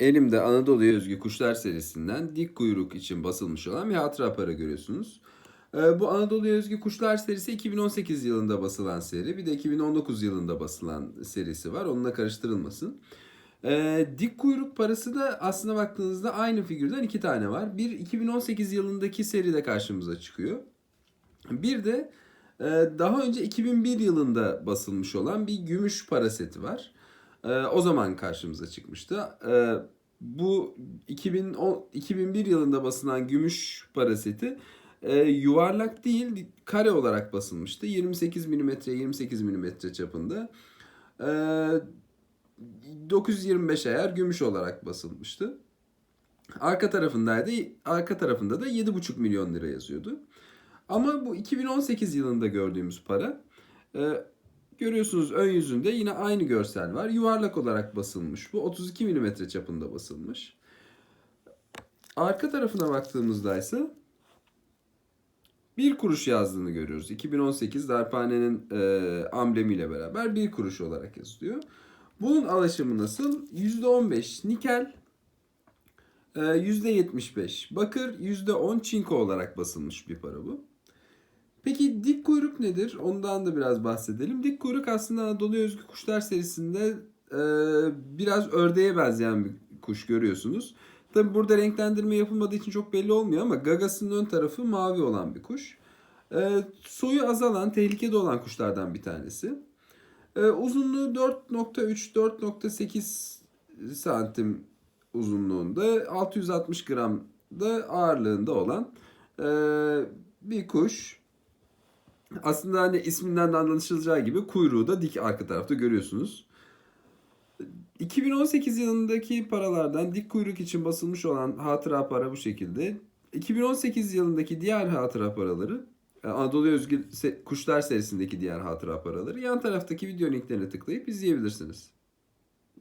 Elimde Anadolu'ya özgü kuşlar serisinden dik kuyruk için basılmış olan bir hatıra para görüyorsunuz. Ee, Bu Anadolu'ya özgü kuşlar serisi 2018 yılında basılan seri. Bir de 2019 yılında basılan serisi var. Onunla karıştırılmasın. Ee, dik kuyruk parası da aslına baktığınızda aynı figürden iki tane var. Bir 2018 yılındaki seride karşımıza çıkıyor. Bir de e, daha önce 2001 yılında basılmış olan bir gümüş para seti var. E, o zaman karşımıza çıkmıştı. E, bu 2010, 2001 yılında basılan gümüş para seti e, yuvarlak değil kare olarak basılmıştı. 28 mm 28 mm çapında. E, 925 ayar gümüş olarak basılmıştı. Arka tarafındaydı. Arka tarafında da 7,5 milyon lira yazıyordu. Ama bu 2018 yılında gördüğümüz para. Ee, görüyorsunuz ön yüzünde yine aynı görsel var. Yuvarlak olarak basılmış bu. 32 mm çapında basılmış. Arka tarafına baktığımızda ise bir kuruş yazdığını görüyoruz. 2018 darphanenin e, amblemiyle beraber bir kuruş olarak yazılıyor. Bunun alaşımı nasıl? %15 nikel, e, %75 bakır, %10 çinko olarak basılmış bir para bu. Peki dik kuyruk nedir? Ondan da biraz bahsedelim. Dik kuyruk aslında Anadolu Özgü Kuşlar serisinde e, biraz ördeğe benzeyen bir kuş görüyorsunuz. Tabi burada renklendirme yapılmadığı için çok belli olmuyor ama gagasının ön tarafı mavi olan bir kuş. E, soyu azalan, tehlikede olan kuşlardan bir tanesi. E, uzunluğu 4.3-4.8 santim uzunluğunda, 660 gram da ağırlığında olan e, bir kuş. Aslında hani isminden de anlaşılacağı gibi kuyruğu da dik arka tarafta görüyorsunuz. 2018 yılındaki paralardan dik kuyruk için basılmış olan hatıra para bu şekilde. 2018 yılındaki diğer hatıra paraları e, Anadolu Özgür Se- Kuşlar serisindeki diğer hatıra paraları yan taraftaki video linklerine tıklayıp izleyebilirsiniz.